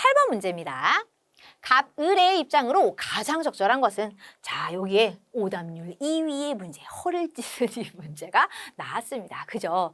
8번 문제입니다. 갑을의 입장으로 가장 적절한 것은 자 여기에 오답률 2위의 문제 허를 이 문제가 나왔습니다. 그죠?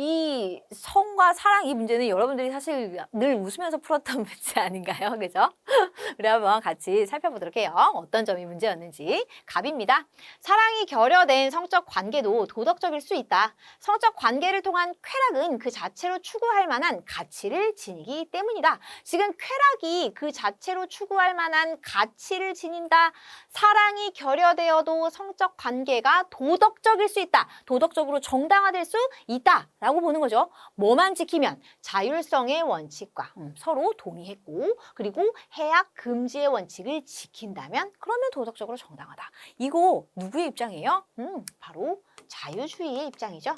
이 성과 사랑 이 문제는 여러분들이 사실 늘 웃으면서 풀었던 문제 아닌가요? 그죠? 우리 한번 같이 살펴보도록 해요. 어떤 점이 문제였는지. 갑입니다. 사랑이 결여된 성적 관계도 도덕적일 수 있다. 성적 관계를 통한 쾌락은 그 자체로 추구할 만한 가치를 지니기 때문이다. 지금 쾌락이 그 자체로 추구할 만한 가치를 지닌다. 사랑이 결여되어도 성적 관계가 도덕적일 수 있다. 도덕적으로 정당화될 수 있다. 라고 보는 거죠. 뭐만 지키면 자율성의 원칙과 음, 서로 동의했고 그리고 해약 금지의 원칙을 지킨다면 그러면 도덕적으로 정당하다. 이거 누구의 입장이에요? 음, 바로 자유주의의 입장이죠.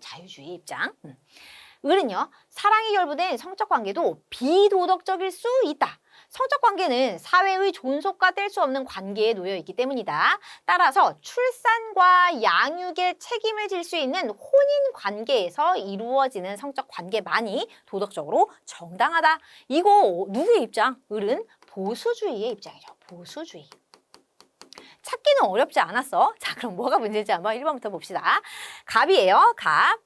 자유주의 입장. 음. 을은요, 사랑이 결부된 성적 관계도 비도덕적일 수 있다. 성적 관계는 사회의 존속과 뗄 수 없는 관계에 놓여 있기 때문이다. 따라서 출산과 양육의 책임을 질 수 있는 혼인 관계에서 이루어지는 성적 관계만이 도덕적으로 정당하다. 이거 누구의 입장? 을은 보수주의의 입장이죠. 보수주의. 찾기는 어렵지 않았어. 자, 그럼 뭐가 문제인지 한번 1번부터 봅시다. 갑이에요. 갑.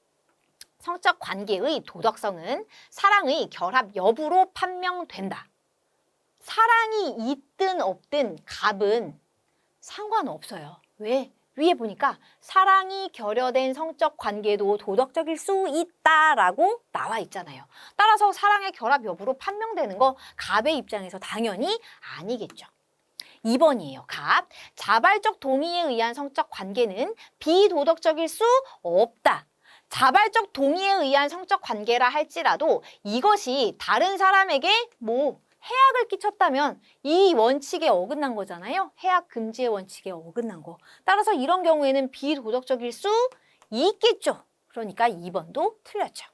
성적 관계의 도덕성은 사랑의 결합 여부로 판명된다. 사랑이 있든 없든 갑은 상관없어요. 왜? 위에 보니까 사랑이 결여된 성적 관계도 도덕적일 수 있다라고 나와 있잖아요. 따라서 사랑의 결합 여부로 판명되는 거 갑의 입장에서 당연히 아니겠죠. 2번이에요. 갑. 자발적 동의에 의한 성적 관계는 비도덕적일 수 없다. 자발적 동의에 의한 성적 관계라 할지라도 이것이 다른 사람에게 뭐 해악을 끼쳤다면 이 원칙에 어긋난 거잖아요. 해악 금지의 원칙에 어긋난 거. 따라서 이런 경우에는 비도덕적일 수 있겠죠. 그러니까 2번도 틀렸죠.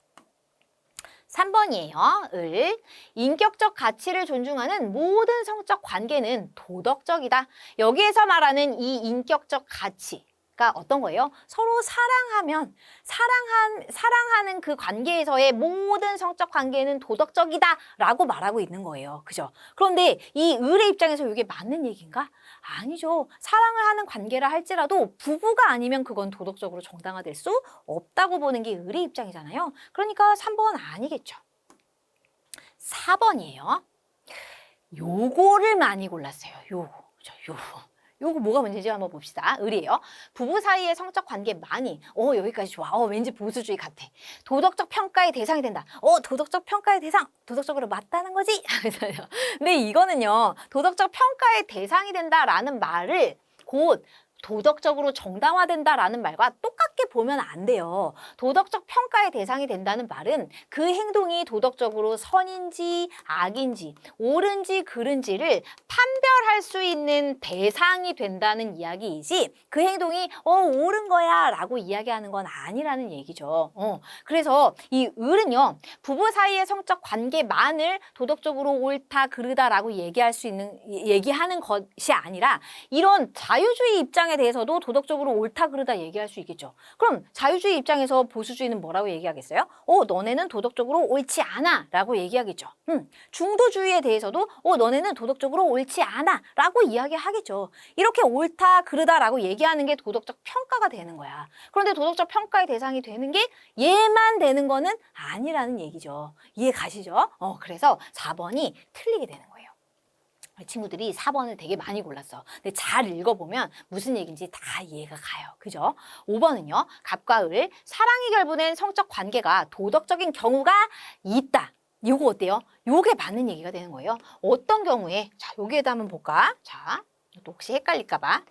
3번이에요. 을. 인격적 가치를 존중하는 모든 성적 관계는 도덕적이다. 여기에서 말하는 이 인격적 가치. 가 어떤 거예요? 서로 사랑하면 사랑한 사랑하는 그 관계에서의 모든 성적 관계는 도덕적이다라고 말하고 있는 거예요. 그죠? 그런데 이 을의 입장에서 이게 맞는 얘기인가? 아니죠. 사랑을 하는 관계라 할지라도 부부가 아니면 그건 도덕적으로 정당화될 수 없다고 보는 게 을의 입장이잖아요. 그러니까 3번 아니겠죠. 4번이에요. 요거를 많이 골랐어요. 요거. 저 요거. 요거 뭐가 문제인지 한번 봅시다. 을이에요. 부부 사이의 성적 관계 많이. 어, 여기까지 좋아. 어, 왠지 보수주의 같아. 도덕적 평가의 대상이 된다. 어, 도덕적 평가의 대상. 도덕적으로 맞다는 거지? 근데 이거는요. 도덕적 평가의 대상이 된다라는 말을 곧 도덕적으로 정당화된다라는 말과 똑같게 보면 안 돼요. 도덕적 평가의 대상이 된다는 말은 그 행동이 도덕적으로 선인지 악인지 옳은지 그른지를 판별할 수 있는 대상이 된다는 이야기이지 그 행동이 어 옳은 거야 라고 이야기하는 건 아니라는 얘기죠. 어, 그래서 이 을은요 부부 사이의 성적 관계만을 도덕적으로 옳다 그르다라고 얘기할 수 있는 얘기하는 것이 아니라 이런 자유주의 입장에 대해서도 도덕적으로 옳다 그르다 얘기할 수 있겠죠. 그럼 자유주의 입장에서 보수주의는 뭐라고 얘기하겠어요? 어 너네는 도덕적으로 옳지 않아 라고 얘기하겠죠. 음, 중도주의에 대해서도 어 너네는 도덕적으로 옳지 않아 라고 이야기하겠죠. 이렇게 옳다 그르다 라고 얘기하는 게 도덕적 평가가 되는 거야. 그런데 도덕적 평가의 대상이 되는 게 얘만 되는 거는 아니라는 얘기죠. 이해 가시죠? 어 그래서 4번이 틀리게 되는 거예요. 우리 친구들이 4번을 되게 많이 골랐어. 근데 잘 읽어보면 무슨 얘기인지 다 이해가 가요. 그죠? 5번은요. 갑과 을, 사랑이 결부된 성적 관계가 도덕적인 경우가 있다. 이거 어때요? 요게 맞는 얘기가 되는 거예요. 어떤 경우에, 자, 여기에다 한번 볼까? 자, 또 혹시 헷갈릴까봐.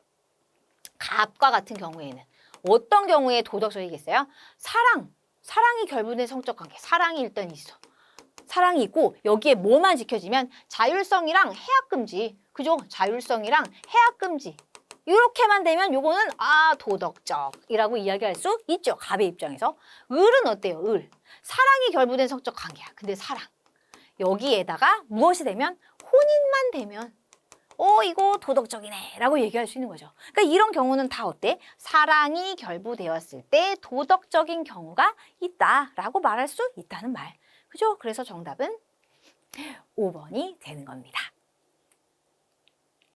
갑과 같은 경우에는 어떤 경우에 도덕적이겠어요? 사랑, 사랑이 결부된 성적 관계, 사랑이 일단 있어. 사랑이 있고 여기에 뭐만 지켜지면 자율성이랑 해악금지 그죠? 자율성이랑 해악금지. 이렇게만 되면 요거는 아 도덕적이라고 이야기할 수 있죠 갑의 입장에서. 을은 어때요 을? 사랑이 결부된 성적 관계야. 근데 사랑. 여기에다가 무엇이 되면? 혼인만 되면. 어 이거 도덕적이네 라고 얘기할 수 있는 거죠. 그러니까 이런 경우는 다 어때? 사랑이 결부되었을 때 도덕적인 경우가 있다 라고 말할 수 있다는 말 그죠? 그래서 정답은 5번이 되는 겁니다.